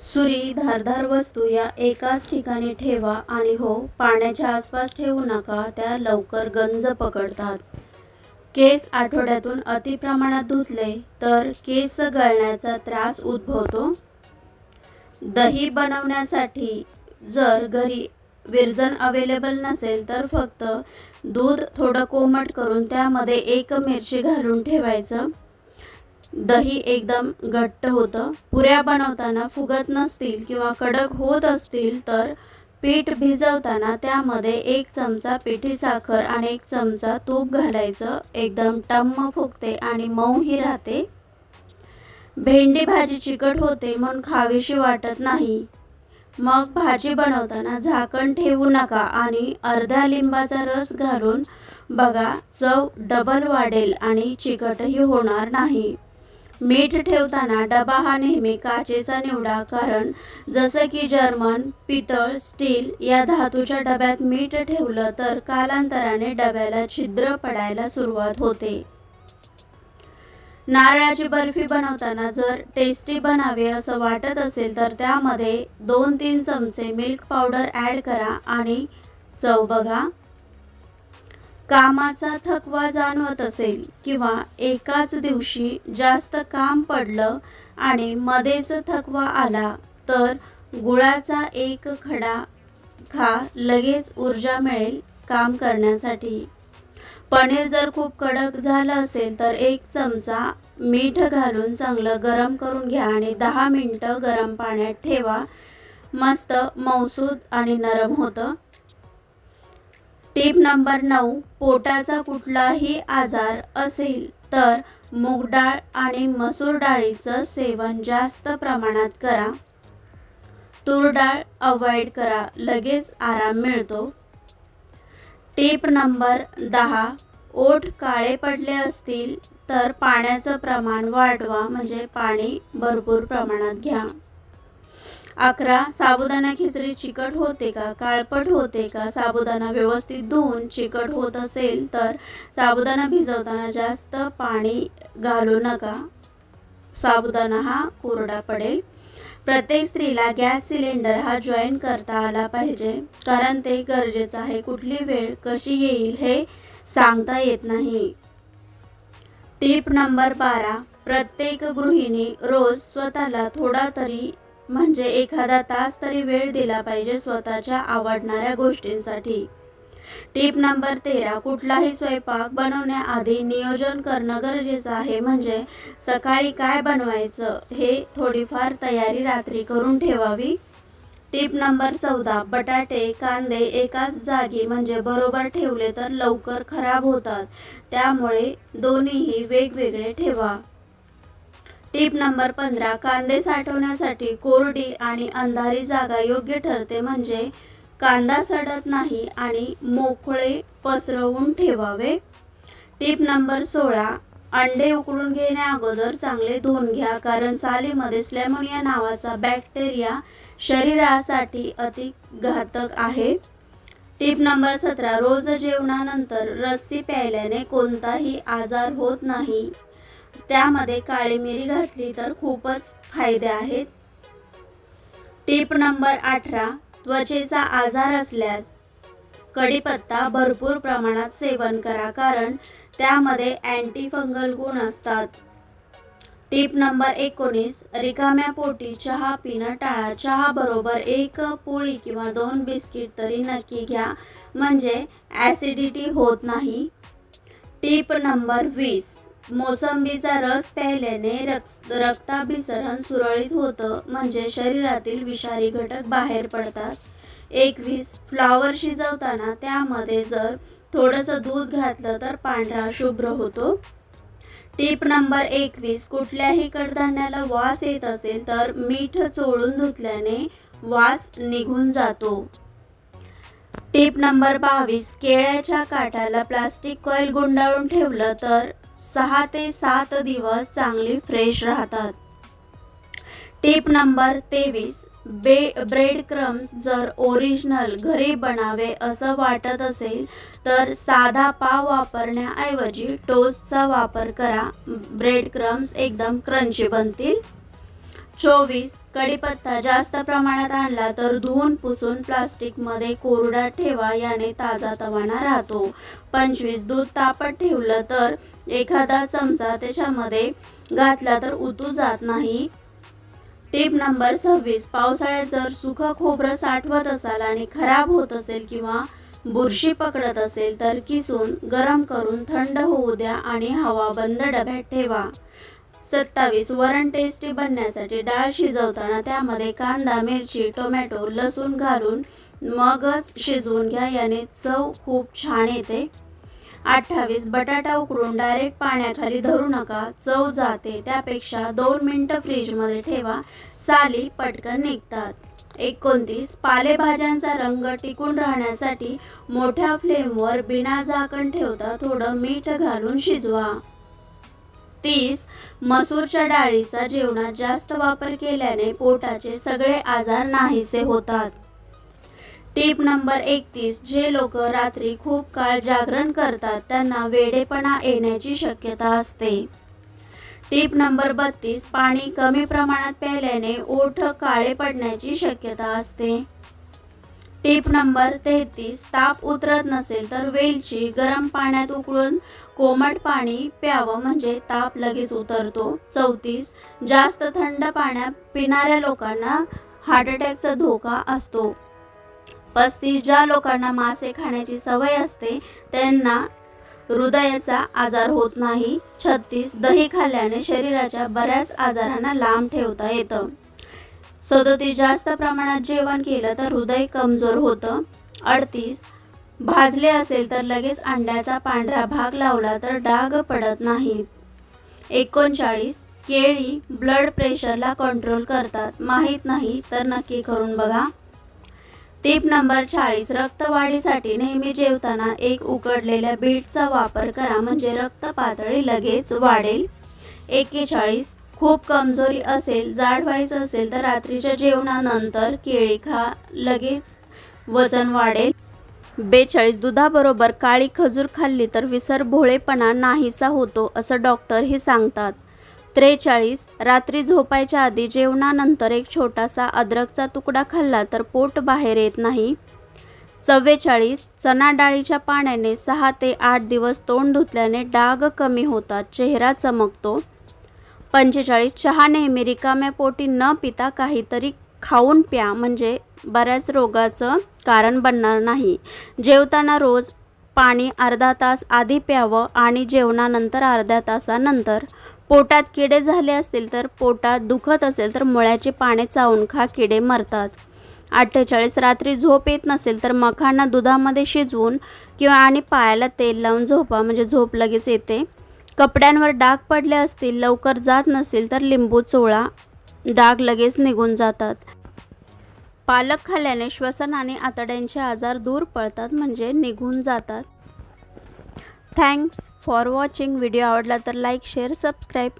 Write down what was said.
सुरी धारदार वस्तू या एकाच ठिकाणी ठेवा आणि हो पाण्याच्या आसपास ठेवू नका त्या लवकर गंज पकडतात. केस आठवड्यातून अति प्रमाणात धुतले तर केस गळण्याचा त्रास उद्भवतो. दही बनवण्यासाठी जर घरी विरजन अवेलेबल नसेल तर फक्त दूध थोडं कोमट करून त्यामध्ये एक मिरची घालून ठेवायचं. दही एकदम घट्ट होतं. पुऱ्या बनवताना फुगत नसतील किंवा कडक होत असतील तर पीठ भिजवताना त्यामध्ये एक चमचा पिठी साखर आणि एक चमचा तूप घालायचं. एकदम टम्म फुगते आणि मऊही राहते. भेंडी भाजी चिकट होते म्हणून खावीशी वाटत नाही. मग भाजी बनवताना झाकण ठेवू नका आणि अर्ध्या लिंबाचा रस घालून बघा चव डबल वाढेल आणि चिकटही होणार नाही. मीठ ठेवताना डबा हा नेहमी काचेचा निवडा कारण जसं की जर्मन पितळ स्टील या धातूच्या डब्यात मीठ ठेवलं तर कालांतराने डब्याला छिद्र पडायला सुरुवात होते. नारळाची बर्फी बनवताना जर टेस्टी बनावे असं वाटत असेल तर त्यामध्ये दोन तीन चमचे मिल्क पावडर ॲड करा आणि चव बघा. कामाचा थकवा जाणवत असेल किंवा एकाच दिवशी जास्त काम पडलं आणि मध्येच थकवा आला तर गुळाचा एक खडा खा लगेच ऊर्जा मिळेल काम करण्यासाठी. पनीर जर खूप कडक झालं असेल तर एक चमचा मीठ घालून चांगलं गरम करून घ्या आणि दहा मिनटं गरम पाण्यात ठेवा. मस्त मौसूद आणि नरम होतं. टीप नंबर नऊ पोटाचा कुठलाही आजार असेल तर मूग डाळ आणि मसूर डाळीचं सेवन जास्त प्रमाणात करा. तूर डाळ अवॉइड करा लगेच आराम मिळतो. टीप नंबर दहा ओठ काळे पडले असतील तर पाण्याचं प्रमाण वाढवा म्हणजे पाणी भरपूर प्रमाणात घ्या. अकरा साबुदाणा खिचडी चिकट होते का? काळपट होते का? साबुदाणा व्यवस्थित धुवून चिकट होत असेल तर साबुदाणा भिजवताना जास्त पाणी घालू नका. साबुदाणा हा कोरडा पडेल. प्रत्येक स्त्रीला गॅस सिलेंडर हा जॉईन करता आला पाहिजे. कारण ते गरजेचं आहे. कुठली वेळ कशी येईल हे सांगता येत नाही. टीप नंबर बारा. प्रत्येक गृहिणी रोज स्वतःला थोडा तरी म्हणजे एखादा तास तरी वेळ दिला पाहिजे स्वतःच्या आवडणाऱ्या गोष्टींसाठी. टीप नंबर तेरा कुठलाही स्वयंपाक बनवण्याआधी नियोजन करणं गरजेचं आहे. म्हणजे सकाळी काय बनवायचं हे थोडीफार तयारी रात्री करून ठेवावी. टीप नंबर चौदा बटाटे कांदे एकाच जागी म्हणजे बरोबर ठेवले तर लवकर खराब होतात. त्यामुळे दोन्हीही वेगवेगळे ठेवा. टीप नंबर पंधरा कांदे साठवण्यासाठी कोरडी आणि अंधारी जागा योग्य ठरते म्हणजे कांदा सडत नाही आणि मोकळे पसरवून ठेवावे. टिप नंबर सोळा अंडे उकडून घेण्या अगोदर चांगले धुवून घ्या कारण सालीमध्ये स्लेमोनिया नावाचा बॅक्टेरिया शरीरासाठी अति घातक आहे. टिप नंबर सतरा रोज जेवणानंतर रस्सी प्यायल्याने कोणताही आजार होत नाही. त्यामध्ये काळी मिरी घातली तर खूपच फायदे आहेत. टिप नंबर अठरा त्वचेचा आजार असल्यास कढीपत्ता भरपूर प्रमाणात सेवन करा कारण त्यामध्ये अँटीफंगल गुण असतात. टीप नंबर एकोणीस रिकाम्या पोटी चहा पिणं टाळा. चहा बरोबर एक पोळी किंवा दोन बिस्किट तरी नक्की घ्या म्हणजे ॲसिडिटी होत नाही. टीप नंबर वीस मोसंबीचा रस प्यायल्याने रक्त रक्ताभिसरण सुरळीत होतं म्हणजे शरीरातील विषारी घटक बाहेर पडतात. एकवीस फ्लॉवर शिजवताना त्यामध्ये जर थोडंसं दूध घातलं तर पांढरा शुभ्र होतो. टीप नंबर एकवीस कुठल्याही कडधान्याला वास येत असेल तर मीठ चोळून धुतल्याने वास निघून जातो. टीप नंबर बावीस केळ्याच्या काठाला प्लास्टिक कॉईल गुंडाळून ठेवलं तर सहा ते सात दिवस चांगली फ्रेश राहतात. टिप नंबर तेवीस बे ब्रेड क्रम्स जर ओरिजिनल घरी बनावे असं वाटत असेल तर साधा पाव वापरण्याऐवजी टोस्टचा वापर करा. ब्रेड क्रम्स एकदम क्रंची बनतील. चोवीस. कढीपत्ता जास्त प्रमाणात आणला तर धुवून पुसून प्लास्टिकमध्ये कोरडा ठेवा याने ताजा तवाना राहतो. पंचवीस. दूध तापत ठेवलं तर एखादा चमचा त्याच्यामध्ये घातला तर उतू जात नाही. टिप नंबर सव्वीस. पावसाळ्यात जर सुखं खोबरं साठवत असाल आणि खराब होत असेल किंवा बुरशी पकडत असेल तर किसून गरम करून थंड होऊ द्या आणि हवा बंद डब्यात ठेवा. सत्तावीस वरण टेस्टी बनण्यासाठी डाळ शिजवताना त्यामध्ये कांदा मिरची टोमॅटो लसूण घालून मगच शिजवून घ्या याने चव खूप छान येते. अठ्ठावीस बटाटा उकडून डायरेक्ट पाण्याखाली धरू नका चव जाते. त्यापेक्षा दोन मिनटं फ्रीजमध्ये ठेवा साली पटकन निघतात. एकोणतीस पालेभाज्यांचा रंग टिकून राहण्यासाठी मोठ्या फ्लेमवर बिना झाकण ठेवता थोडं मीठ घालून शिजवा. तीस मसूरच्या डाळीचा जेवणात जास्त वापर केल्याने पोटाचे सगळे आजार नाहीसे होतात. टीप नंबर एकतीस जे लोक रात्री खूप काळ जागरण करतात त्यांना वेडेपणा येण्याची शक्यता असते. टीप नंबर बत्तीस पाणी कमी प्रमाणात प्यायल्याने ओठ काळे पडण्याची शक्यता असते. टीप नंबर तेहतीस ताप उतरत नसेल तर वेलची गरम पाण्यात उकळून कोमट पाणी प्यावं म्हणजे ताप लगेच उतरतो. चौतीस जास्त थंड पाण्यात पिणाऱ्या लोकांना हार्ट अटॅकचा धोका असतो. पस्तीस ज्या लोकांना मासे खाण्याची सवय असते त्यांना हृदयाचा आजार होत नाही. छत्तीस दही खाल्ल्याने शरीराच्या बऱ्याच आजारांना लांब ठेवता येतं. सदोतीस जास्त प्रमाणात जेवण केलं तर हृदय कमजोर होतं. अडतीस भाजले असेल तर लगेच अंड्याचा पांढरा भाग लावला तर डाग पडत नाहीत. एकोणचाळीस केळी ब्लड प्रेशरला कंट्रोल करतात. माहीत नाही तर नक्की करून बघा. टीप नंबर चाळीस रक्तवाढीसाठी नेहमी जेवताना एक उकडलेल्या बीटचा वापर करा. म्हणजे रक्त पातळी लगेच वाढेल. एक्केचाळीस खूप कमजोरी असेल जाड व्हायचं असेल तर रात्रीच्या जेवणानंतर केळी खा लगेच वजन वाढेल. बेचाळीस दुधाबरोबर काळी खजूर खाल्ली तर विसर भोळेपणा नाहीसा होतो असं डॉक्टरही सांगतात. त्रेचाळीस रात्री झोपायच्या आधी जेवणानंतर एक छोटासा अद्रकचा तुकडा खाल्ला तर पोट बाहेर येत नाही. चव्वेचाळीस चणा डाळीच्या पाण्याने सहा ते आठ दिवस तोंड धुतल्याने डाग कमी होतात चेहरा चमकतो. पंचेचाळीस. चहा नेहमी रिकाम्या पोटी न पिता काहीतरी खाऊन प्या म्हणजे बऱ्याच रोगाचं कारण बनणार नाही. जेवताना रोज पाणी अर्धा तास आधी प्यावं आणि जेवणानंतर अर्ध्या तासानंतर. पोटात किडे झाले असतील तर पोटात दुखत असेल तर मुळ्याची पाने चावून खा किडे मरतात. अठ्ठेचाळीस. रात्री झोप येत नसेल तर मखाना दुधामध्ये शिजवून किंवा आणि पायाला तेल लावून झोपा म्हणजे झोप लगेच येते. कपड्यांवर डाग पडले असतील लवकर जात नसेल तर लिंबू चोळा डाग लगेच निघून जातात. पालक खाल्ल्याने श्वसन आणि आतड्यांचे आजार दूर पळतात म्हणजे निघून जातात. Thanks for watching. व्हिडिओ आवडला तर लाईक शेअर सबस्क्राईब.